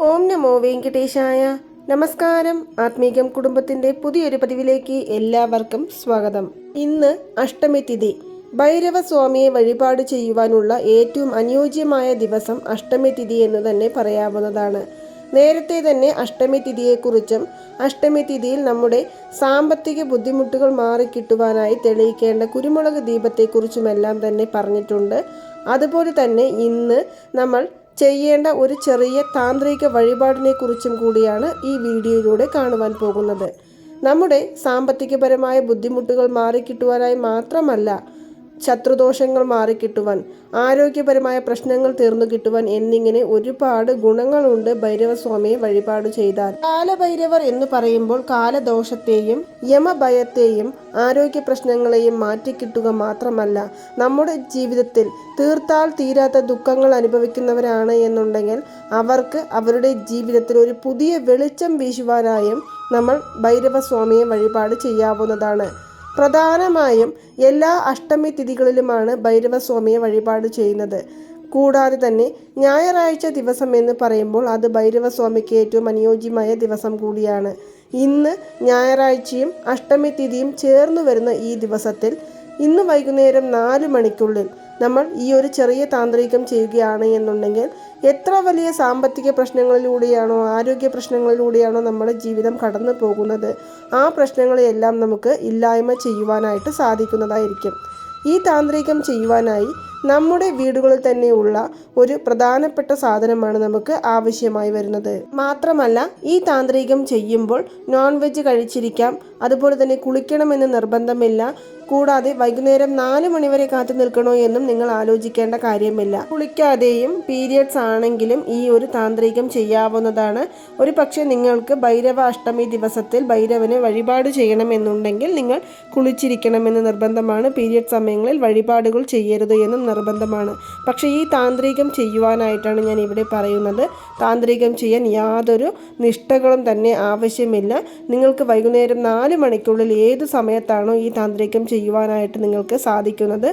ഓം നമോ വെങ്കിട്ടേശായ നമസ്കാരം. ആത്മീകം കുടുംബത്തിന്റെ പുതിയൊരു പതിവിലേക്ക് എല്ലാവർക്കും സ്വാഗതം. ഇന്ന് അഷ്ടമി തിഥി. ഭൈരവ സ്വാമിയെ വഴിപാട് ചെയ്യുവാനുള്ള ഏറ്റവും അനുയോജ്യമായ ദിവസം അഷ്ടമി തിഥി എന്ന് തന്നെ പറയാവുന്നതാണ്. നേരത്തെ തന്നെ അഷ്ടമി തിഥിയെക്കുറിച്ചും അഷ്ടമി തിഥിയിൽ നമ്മുടെ സാമ്പത്തിക ബുദ്ധിമുട്ടുകൾ മാറിക്കിട്ടുവാനായി തെളിയിക്കേണ്ട കുരുമുളക് ദീപത്തെക്കുറിച്ചുമെല്ലാം തന്നെ പറഞ്ഞിട്ടുണ്ട്. അതുപോലെ തന്നെ ഇന്ന് നമ്മൾ ചെയ്യേണ്ട ഒരു ചെറിയ താന്ത്രിക വഴിപാടിനെ കുറിച്ചും കൂടിയാണ് ഈ വീഡിയോയിലൂടെ കാണുവാൻ പോകുന്നത്. നമ്മുടെ സാമ്പത്തികപരമായ ബുദ്ധിമുട്ടുകൾ മാറിക്കിട്ടുവാനായി മാത്രമല്ല ശത്രുദോഷങ്ങൾ മാറിക്കിട്ടുവാൻ ആരോഗ്യപരമായ പ്രശ്നങ്ങൾ തീർന്നു കിട്ടുവാൻ എന്നിങ്ങനെ ഒരുപാട് ഗുണങ്ങളുണ്ട് ഭൈരവസ്വാമിയെ വഴിപാട് ചെയ്താൽ. കാലഭൈരവർ എന്ന് പറയുമ്പോൾ കാലദോഷത്തെയും യമഭയത്തെയും ആരോഗ്യ പ്രശ്നങ്ങളെയും മാറ്റിക്കിട്ടുക മാത്രമല്ല നമ്മുടെ ജീവിതത്തിൽ തീർത്താൽ തീരാത്ത ദുഃഖങ്ങൾ അനുഭവിക്കുന്നവരാണ് എന്നുണ്ടെങ്കിൽ അവർക്ക് അവരുടെ ജീവിതത്തിൽ ഒരു പുതിയ വെളിച്ചം വീശുവാനായും നമ്മൾ ഭൈരവസ്വാമിയെ വഴിപാട് ചെയ്യാവുന്നതാണ്. പ്രധാനമായും എല്ലാ അഷ്ടമി തിഥികളിലുമാണ് ഭൈരവസ്വാമിയെ വഴിപാട് ചെയ്യുന്നത്. കൂടാതെ തന്നെ ഞായറാഴ്ച ദിവസം എന്ന് പറയുമ്പോൾ അത് ഭൈരവസ്വാമിക്ക് ഏറ്റവും അനുയോജ്യമായ ദിവസം കൂടിയാണ്. ഇന്ന് ഞായറാഴ്ചയും അഷ്ടമി തിഥിയും ചേർന്നു വരുന്ന ഈ ദിവസത്തിൽ ഇന്ന് വൈകുന്നേരം നാല് മണിക്കുള്ളിൽ നമ്മൾ ഈ ഒരു ചെറിയ താന്ത്രികം ചെയ്യുകയാണ് എന്നുണ്ടെങ്കിൽ എത്ര വലിയ സാമ്പത്തിക പ്രശ്നങ്ങളിലൂടെയാണോ ആരോഗ്യ പ്രശ്നങ്ങളിലൂടെയാണോ നമ്മുടെ ജീവിതം കടന്നു പോകുന്നത്? ആ പ്രശ്നങ്ങളെയെല്ലാം നമുക്ക് ഇല്ലായ്മ ചെയ്യുവാനായിട്ട് സാധിക്കുന്നതായിരിക്കും. ഈ താന്ത്രികം ചെയ്യുവാനായി നമ്മുടെ വീടുകളിൽ തന്നെയുള്ള ഒരു പ്രധാനപ്പെട്ട സാധനമാണ് നമുക്ക് ആവശ്യമായി വരുന്നത്. മാത്രമല്ല ഈ താന്ത്രികം ചെയ്യുമ്പോൾ നോൺ വെജ് കഴിച്ചിരിക്കാം അതുപോലെ തന്നെ കുളിക്കണമെന്ന് നിർബന്ധമില്ല കൂടാതെ വൈകുന്നേരം നാല് മണിവരെ കാത്തു നിൽക്കണോ എന്നും നിങ്ങൾ ആലോചിക്കേണ്ട കാര്യമില്ല. കുളിക്കാതെയും പീരിയഡ്സ് ആണെങ്കിലും ഈ ഒരു താന്ത്രികം ചെയ്യാവുന്നതാണ്. ഒരു പക്ഷേ നിങ്ങൾക്ക് ഭൈരവ അഷ്ടമി ദിവസത്തിൽ ഭൈരവന് വഴിപാട് ചെയ്യണമെന്നുണ്ടെങ്കിൽ നിങ്ങൾ കുളിച്ചിരിക്കണമെന്ന് നിർബന്ധമാണ്. പീരിയഡ് സമയങ്ങളിൽ വഴിപാടുകൾ ചെയ്യരുത് എന്നും നിർബന്ധമാണ്. പക്ഷേ ഈ താന്ത്രികം ചെയ്യുവാനായിട്ടാണ് ഞാൻ ഇവിടെ പറയുന്നത്. താന്ത്രികം ചെയ്യാൻ യാതൊരു നിഷ്ഠകളും തന്നെ ആവശ്യമില്ല. നിങ്ങൾക്ക് വൈകുന്നേരം നാല് മണിക്കുള്ളിൽ ഏത് സമയത്താണോ ഈ താന്ത്രികം ചെയ്യുവാനായിട്ട് നിങ്ങൾക്ക് സാധിക്കുന്നത്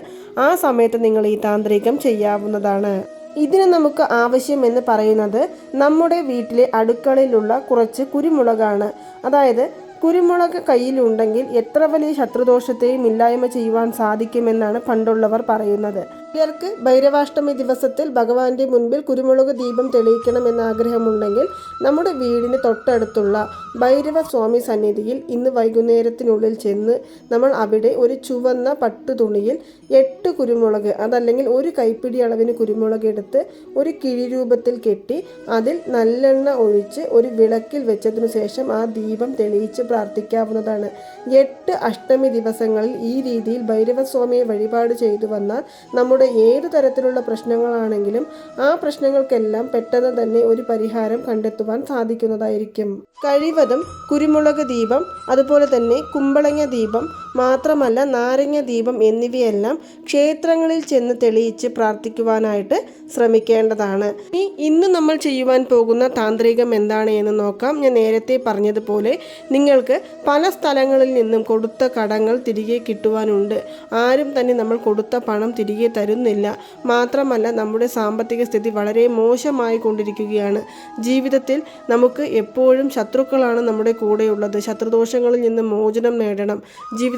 ആ സമയത്ത് നിങ്ങൾ ഈ താന്ത്രികം ചെയ്യാവുന്നതാണ്. ഇതിന് നമുക്ക് ആവശ്യം എന്ന് പറയുന്നത് നമ്മുടെ വീട്ടിലെ അടുക്കളയിലുള്ള കുറച്ച് കുരുമുളകാണ്. അതായത് കുരുമുളക് കയ്യിലുണ്ടെങ്കിൽ എത്ര വലിയ ശത്രുദോഷത്തെയും ഇല്ലായ്മ ചെയ്യുവാൻ സാധിക്കുമെന്നാണ് പണ്ടുള്ളവർ പറയുന്നത്. ചിലർക്ക് ഭൈരവാഷ്ടമി ദിവസത്തിൽ ഭഗവാന്റെ മുൻപിൽ കുരുമുളക് ദീപം തെളിയിക്കണമെന്ന ആഗ്രഹമുണ്ടെങ്കിൽ നമ്മുടെ വീടിന് തൊട്ടടുത്തുള്ള ഭൈരവ സ്വാമി സന്നിധിയിൽ ഇന്ന് വൈകുന്നേരത്തിനുള്ളിൽ ചെന്ന് നമ്മൾ അവിടെ ഒരു ചുവന്ന പട്ടുതുണിയിൽ എട്ട് കുരുമുളക് അതല്ലെങ്കിൽ ഒരു കൈപ്പിടി അളവിന് കുരുമുളക് എടുത്ത് ഒരു കിഴി രൂപത്തിൽ കെട്ടി അതിൽ നല്ലെണ്ണ ഒഴിച്ച് ഒരു വിളക്കിൽ വെച്ചതിനു ശേഷം ആ ദീപം തെളിയിച്ച് പ്രാർത്ഥിക്കാവുന്നതാണ്. എട്ട് അഷ്ടമി ദിവസങ്ങളിൽ ഈ രീതിയിൽ ഭൈരവസ്വാമിയെ വഴിപാട് ചെയ്തു വന്നാൽ നമ്മുടെ ഏതു തരത്തിലുള്ള പ്രശ്നങ്ങളാണെങ്കിലും ആ പ്രശ്നങ്ങൾക്കെല്ലാം പെട്ടെന്ന് തന്നെ ഒരു പരിഹാരം കണ്ടെത്തുവാൻ സാധിക്കുന്നതായിരിക്കും. കഴിവതും കുരുമുളക് ദീപം അതുപോലെ തന്നെ കുമ്പളങ്ങ ദീപം മാത്രമല്ല നാരങ്ങ ദീപം എന്നിവയെല്ലാം ക്ഷേത്രങ്ങളിൽ ചെന്ന് തെളിയിച്ച് പ്രാർത്ഥിക്കുവാനായിട്ട് ശ്രമിക്കേണ്ടതാണ്. ഇനി ഇന്ന് നമ്മൾ ചെയ്യുവാൻ പോകുന്ന താന്ത്രികം എന്താണ് എന്ന് നോക്കാം. ഞാൻ നേരത്തെ പറഞ്ഞതുപോലെ നിങ്ങൾക്ക് പല സ്ഥലങ്ങളിൽ നിന്നും കൊടുത്ത കടങ്ങൾ തിരികെ കിട്ടുവാനുണ്ട്. ആരും തന്നെ നമ്മൾ കൊടുത്ത പണം തിരികെ തരുന്നില്ല. മാത്രമല്ല നമ്മുടെ സാമ്പത്തിക സ്ഥിതി വളരെ മോശമായി കൊണ്ടിരിക്കുകയാണ്. ജീവിതത്തിൽ നമുക്ക് എപ്പോഴും ശത്രുക്കളാണ് നമ്മുടെ കൂടെയുള്ളത്. ശത്രുദോഷങ്ങളിൽ നിന്ന് മോചനം നേടണം.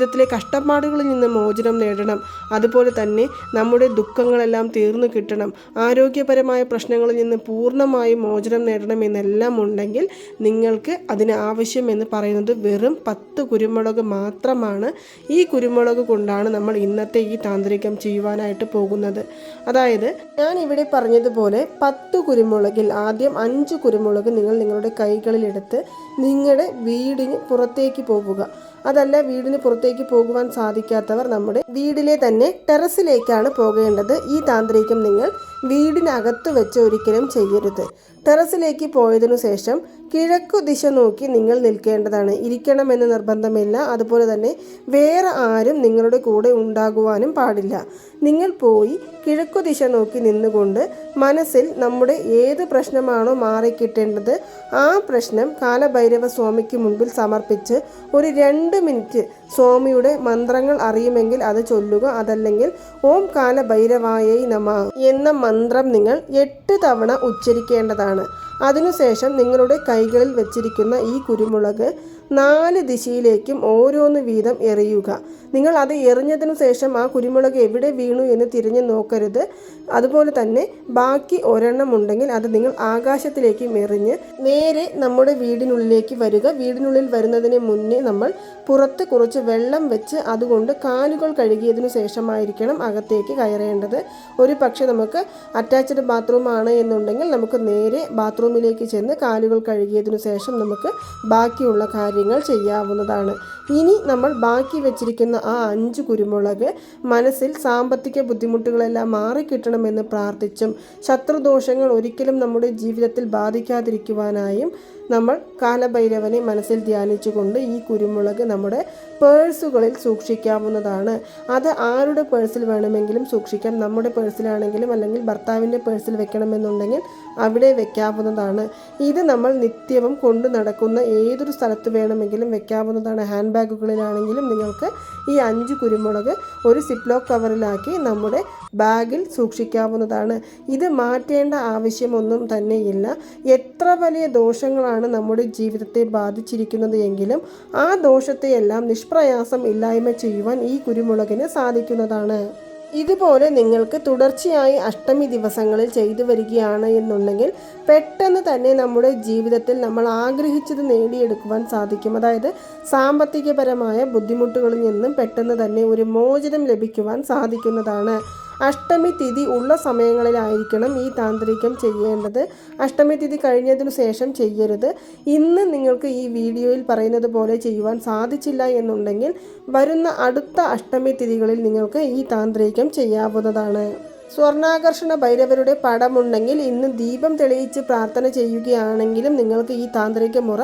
ജീവിതത്തിലെ കഷ്ടപ്പാടുകളിൽ നിന്ന് മോചനം നേടണം. അതുപോലെ തന്നെ നമ്മുടെ ദുഃഖങ്ങളെല്ലാം തീർന്നു കിട്ടണം. ആരോഗ്യപരമായ പ്രശ്നങ്ങളിൽ നിന്ന് പൂർണമായും മോചനം നേടണം എന്നെല്ലാം ഉണ്ടെങ്കിൽ നിങ്ങൾക്ക് അതിന് ആവശ്യം എന്ന് പറയുന്നത് വെറും പത്ത് കുരുമുളക് മാത്രമാണ്. ഈ കുരുമുളക് കൊണ്ടാണ് നമ്മൾ ഇന്നത്തെ ഈ താന്ത്രികം ചെയ്യുവാനായിട്ട് പോകുന്നത്. അതായത് ഞാൻ ഇവിടെ പറഞ്ഞതുപോലെ പത്ത് കുരുമുളകിൽ ആദ്യം അഞ്ച് കുരുമുളക് നിങ്ങൾ നിങ്ങളുടെ കൈകളിലെടുത്ത് നിങ്ങളുടെ വീടിന് പുറത്തേക്ക് പോവുക. അതല്ല വീടിന് പുറത്തേക്ക് പോകുവാൻ സാധിക്കാത്തവർ നമ്മുടെ വീടിലെ തന്നെ ടെറസിലേക്കാണ് പോകേണ്ടത്. ഈ താന്ത്രികം നിങ്ങൾ വീടിനകത്ത് വെച്ച് ഒരിക്കലും ചെയ്യരുത്. ടെറസിലേക്ക് പോയതിനു ശേഷം കിഴക്കു ദിശ നോക്കി നിങ്ങൾ നിൽക്കേണ്ടതാണ്. ഇരിക്കണമെന്ന് നിർബന്ധമില്ല. അതുപോലെ തന്നെ വേറെ ആരും നിങ്ങളുടെ കൂടെ ഉണ്ടാകുവാനും പാടില്ല. നിങ്ങൾ പോയി കിഴക്കു ദിശ നോക്കി നിന്നുകൊണ്ട് മനസ്സിൽ നമ്മുടെ ഏത് പ്രശ്നമാണോ മാറിക്കിട്ടേണ്ടത് ആ പ്രശ്നം കാലഭൈരവ സ്വാമിക്ക് മുൻപിൽ സമർപ്പിച്ച് ഒരു രണ്ട് മിനിറ്റ് സ്വാമിയുടെ മന്ത്രങ്ങൾ അറിയുമെങ്കിൽ അത് ചൊല്ലുക. അതല്ലെങ്കിൽ ഓം കാലഭൈരവായൈ നമ എന്ന മന്ത്രം നിങ്ങൾ എട്ട് തവണ ഉച്ചരിക്കേണ്ടതാണ്. അതിനുശേഷം നിങ്ങളുടെ കൈകളിൽ വെച്ചിരിക്കുന്ന ഈ കുരുമുളക് നാല് ദിശയിലേക്കും ഓരോന്ന് വീതം എറിയുക. നിങ്ങൾ അത് എറിഞ്ഞതിനു ശേഷം ആ കുരുമുളക് എവിടെ വീണു എന്ന് തിരിഞ്ഞു നോക്കരുത്. അതുപോലെ തന്നെ ബാക്കി ഒരെണ്ണം ഉണ്ടെങ്കിൽ അത് നിങ്ങൾ ആകാശത്തിലേക്ക് എറിഞ്ഞ് നേരെ നമ്മുടെ വീടിനുള്ളിലേക്ക് വരിക. വീടിനുള്ളിൽ വരുന്നതിന് മുന്നേ നമ്മൾ പുറത്ത് കുറച്ച് വെള്ളം വെച്ച് അതുകൊണ്ട് കാലുകൾ കഴുകിയതിനു ശേഷമായിരിക്കണം അകത്തേക്ക് കയറേണ്ടത്. ഒരു പക്ഷേ നമുക്ക് അറ്റാച്ച്ഡ് ബാത്റൂം ആണ് എന്നുണ്ടെങ്കിൽ നമുക്ക് നേരെ ബാത്റൂമിലേക്ക് ചെന്ന് കാലുകൾ കഴുകിയതിനു ശേഷം നമുക്ക് ബാക്കിയുള്ള കാര്യങ്ങൾ ചെയ്യാവുന്നതാണ്. ഇനി നമ്മൾ ബാക്കി വെച്ചിരിക്കുന്ന ആ അഞ്ച് കുരുമുളക് മനസ്സിൽ സാമ്പത്തിക ബുദ്ധിമുട്ടുകളെല്ലാം മാറിക്കിട്ടണമെന്ന് പ്രാർത്ഥിച്ചും ശത്രുദോഷങ്ങൾ ഒരിക്കലും നമ്മുടെ ജീവിതത്തിൽ ബാധിക്കാതിരിക്കുവാനായും നമ്മൾ കാലഭൈരവനെ മനസ്സിൽ ധ്യാനിച്ചുകൊണ്ട് ഈ കുരുമുളക് നമ്മുടെ പേഴ്സുകളിൽ സൂക്ഷിക്കാവുന്നതാണ്. അത് ആരുടെ പേഴ്സിൽ വേണമെങ്കിലും സൂക്ഷിക്കാം. നമ്മുടെ പേഴ്സിലാണെങ്കിലും അല്ലെങ്കിൽ ഭർത്താവിന്റെ പേഴ്സിൽ വെക്കണമെന്നുണ്ടെങ്കിൽ അവിടെ വെക്കാവുന്നതാണ്. ഇത് നമ്മൾ നിത്യവും കൊണ്ടു നടക്കുന്ന ഏതൊരു സ്ഥലത്ത് വേണമെങ്കിലും വെക്കാവുന്നതാണ്. ഹാൻഡ് ബാഗുകളിലാണെങ്കിലും നിങ്ങൾക്ക് ഈ അഞ്ച് കുരുമുളക് ഒരു സിപ്ലോക്ക് കവറിലാക്കി നമ്മുടെ ബാഗിൽ സൂക്ഷിക്കാവുന്നതാണ്. ഇത് മാറ്റേണ്ട ആവശ്യമൊന്നും തന്നെയില്ല. എത്ര വലിയ ദോഷങ്ങളാണ് നമ്മുടെ ജീവിതത്തെ ബാധിച്ചിരിക്കുന്നത് എങ്കിലും ആ ദോഷത്തെയെല്ലാം നിഷ്പ്രയാസം ഇല്ലായ്മ ചെയ്യുവാൻ ഈ കുരുമുളകിന് സാധിക്കുന്നതാണ്. ഇതുപോലെ നിങ്ങൾക്ക് തുടർച്ചയായി അഷ്ടമി ദിവസങ്ങളിൽ ചെയ്തു വരികയാണ് എന്നുണ്ടെങ്കിൽ പെട്ടെന്ന് തന്നെ നമ്മുടെ ജീവിതത്തിൽ നമ്മൾ ആഗ്രഹിച്ചത് നേടിയെടുക്കുവാൻ സാധിക്കും. അതായത് സാമ്പത്തികപരമായ ബുദ്ധിമുട്ടുകളിൽ നിന്നും പെട്ടെന്ന് തന്നെ ഒരു മോചനം ലഭിക്കുവാൻ സാധിക്കുന്നതാണ്. അഷ്ടമി തിഥി ഉള്ള സമയങ്ങളിലായിരിക്കണം ഈ താന്ത്രികം ചെയ്യേണ്ടത്. അഷ്ടമി തിഥി കഴിഞ്ഞതിനു ശേഷം ചെയ്യരുത്. ഇന്ന് നിങ്ങൾക്ക് ഈ വീഡിയോയിൽ പറയുന്നത് പോലെ ചെയ്യുവാൻ സാധിച്ചില്ല എന്നുണ്ടെങ്കിൽ വരുന്ന അടുത്ത അഷ്ടമി തിഥികളിൽ നിങ്ങൾക്ക് ഈ താന്ത്രികം ചെയ്യാവുന്നതാണ്. സ്വർണാകർഷണ ഭൈരവരുടെ പടമുണ്ടെങ്കിൽ ഇന്ന് ദീപം തെളിയിച്ച് പ്രാർത്ഥന ചെയ്യുകയാണെങ്കിലും നിങ്ങൾക്ക് ഈ താന്ത്രിക മുറ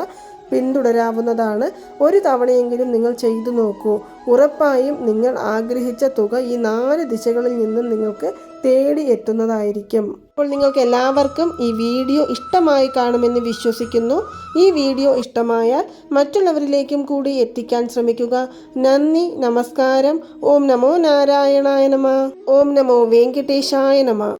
പിന്തുടരാവുന്നതാണ്. ഒരു തവണയെങ്കിലും നിങ്ങൾ ചെയ്തു നോക്കൂ. ഉറപ്പായും നിങ്ങൾ ആഗ്രഹിച്ച തുക ഈ നാല് ദിശകളിൽ നിന്നും നിങ്ങൾക്ക് തേടി എത്തുന്നതായിരിക്കും. അപ്പോൾ നിങ്ങൾക്ക് എല്ലാവർക്കും ഈ വീഡിയോ ഇഷ്ടമായി കാണുമെന്ന് വിശ്വസിക്കുന്നു. ഈ വീഡിയോ ഇഷ്ടമായാൽ മറ്റുള്ളവരിലേക്കും കൂടി എത്തിക്കാൻ ശ്രമിക്കുക. നന്ദി നമസ്കാരം. ഓം നമോ നാരായണായ നമ. ഓം നമോ വെങ്കടേശായ നമ.